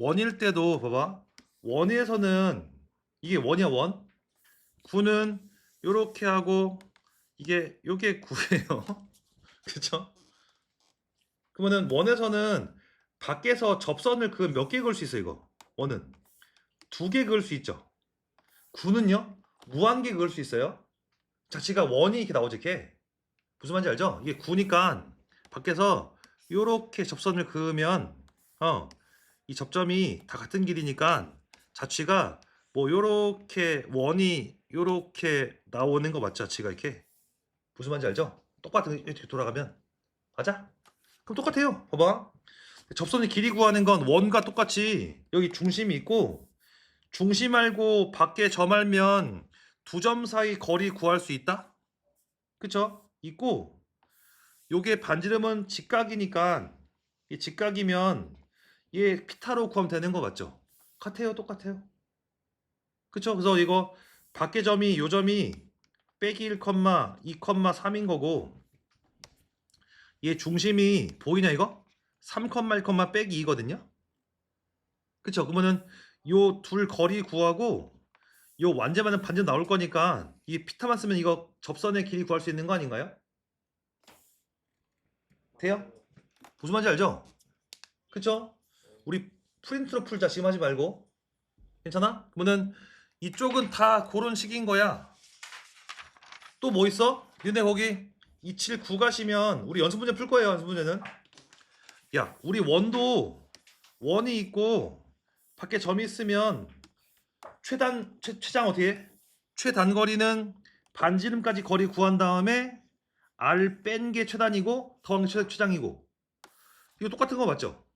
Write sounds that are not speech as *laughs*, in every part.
원일 때도 봐봐. 원에서는 이게 원이야 원. 9는 요렇게 하고 이게 요게 9예요. *laughs* 그쵸? 그러면은 원에서는 밖에서 접선을 그 몇 개 그을 수 있어 이거. 원은 두 개 그을 수 있죠. 9는요? 무한 개 그을 수 있어요. 자치가 원이 이렇게 나오지 이렇게. 무슨 말인지 알죠? 이게 9니까 밖에서 요렇게 접선을 그으면 어, 이 접점이 다 같은 길이니까 자취가 뭐 요렇게 원이 요렇게 나오는 거 맞죠? 자취가 이렇게. 무슨 말인지 알죠? 똑같은 이렇게 돌아가면 맞아? 그럼 똑같아요. 봐봐. 접선의 길이 구하는 건 원과 똑같이 여기 중심이 있고 중심 알고 밖에 점 알면 두 점 사이 거리 구할 수 있다? 그쵸? 있고 요게 반지름은 직각이니까 이 직각이면 얘 피타로 구하면 되는 거 맞죠? 같아요 똑같아요 그쵸? 그래서 이거 밖에 점이 요 점이 빼기 1, 2,3인 거고 얘 중심이 보이냐 이거? 3, 1, 빼기 2거든요 그쵸? 그러면은 요 둘 거리 구하고 요 완제만은 반전 나올 거니까 이 피타만 쓰면 이거 접선의 길이 구할 수 있는 거 아닌가요? 돼요? 무슨 말인지 알죠? 그쵸? 우리 프린트로 풀자 지금 하지 말고 괜찮아? 그러면은 이쪽은 다 그런 식인 거야 또 뭐 있어? 근데 거기 279 가시면 우리 연습 문제 풀 거예요 연습 문제는 야 우리 원도 원이 있고 밖에 점이 있으면 최단 최, 최장 어떻게 해? 최단거리는 반지름까지 거리 구한 다음에 R 뺀 게 최단이고 더한 게 최, 최장이고 이거 똑같은 거 맞죠?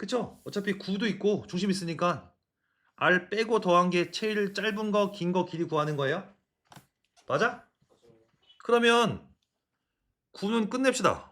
그쵸? 어차피 9도 있고 중심 있으니까 R 빼고 더한 게 제일 짧은 거 긴 거 길이 구하는 거예요? 맞아? 그러면 9는 끝냅시다